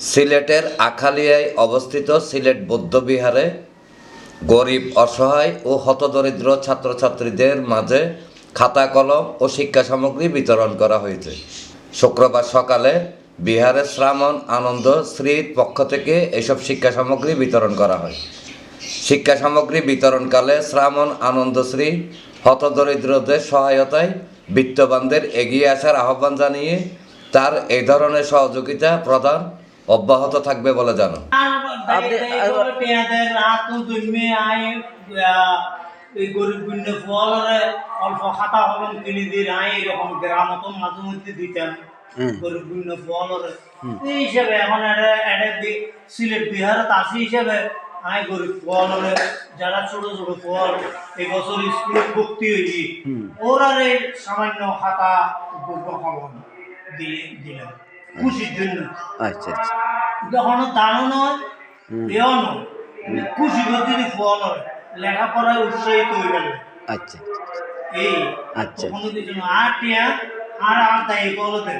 সিলেটের আখালিয়ায় অবস্থিত সিলেট বৌদ্ধবিহারে গরিব, অসহায় ও হতদরিদ্র ছাত্রছাত্রীদের মাঝে খাতা, কলম ও শিক্ষা সামগ্রী বিতরণ করা হয়েছে। শুক্রবার সকালে বিহারের শ্রামণ আনন্দ শ্রীর পক্ষ থেকে এসব শিক্ষা সামগ্রী বিতরণ করা হয়। শিক্ষা সামগ্রী বিতরণকালে শ্রামণ আনন্দশ্রী হতদরিদ্রদের সহায়তায় বিত্তবানদের এগিয়ে আসার আহ্বান জানিয়ে তার এই ধরনের সহযোগিতা প্রদান অব্যাহত থাকবে বলে জানান আপনি- পেঁয়াজের রাত জন্মে আয় এই গরিব গুণ্য ফলরে অল্প খাতা কলম কিনে দিয়ে আয় এরকম গ্রামত মাঝে মধ্যে দিতাম গরিব গুণ্য ফলরে এই হিসাবে এখন এটা এটা সিলেট বিহারত আছে হিসাবে আয় গরিব ফলরে যারা ছোট ছোট ফল এই বছর স্কুলে ভর্তি হয়েছি ওরা সামান্য খাতা গল্প দিয়ে দিলাম। খুশির জন্য। আচ্ছা আচ্ছা। যখন দানও নয় এও নয় খুশি করতে যদি ফল হয় লেখাপড়ায় উৎসাহিত হয়ে গেল আচ্ছা এই আচ্ছা। কখনো কিছু না আর টিয়া আর বলতে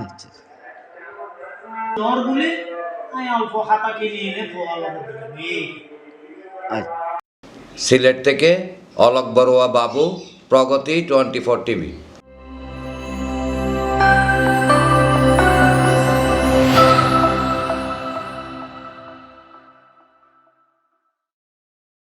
আচ্ছা জ্বর বলে আমি অল্প খাতা কিনে এনে ফল এই। আচ্ছা। সিলেট থেকে অলক বড়ুয়া বাবু প্রগতি টোয়েন্টি ফোর টিভি।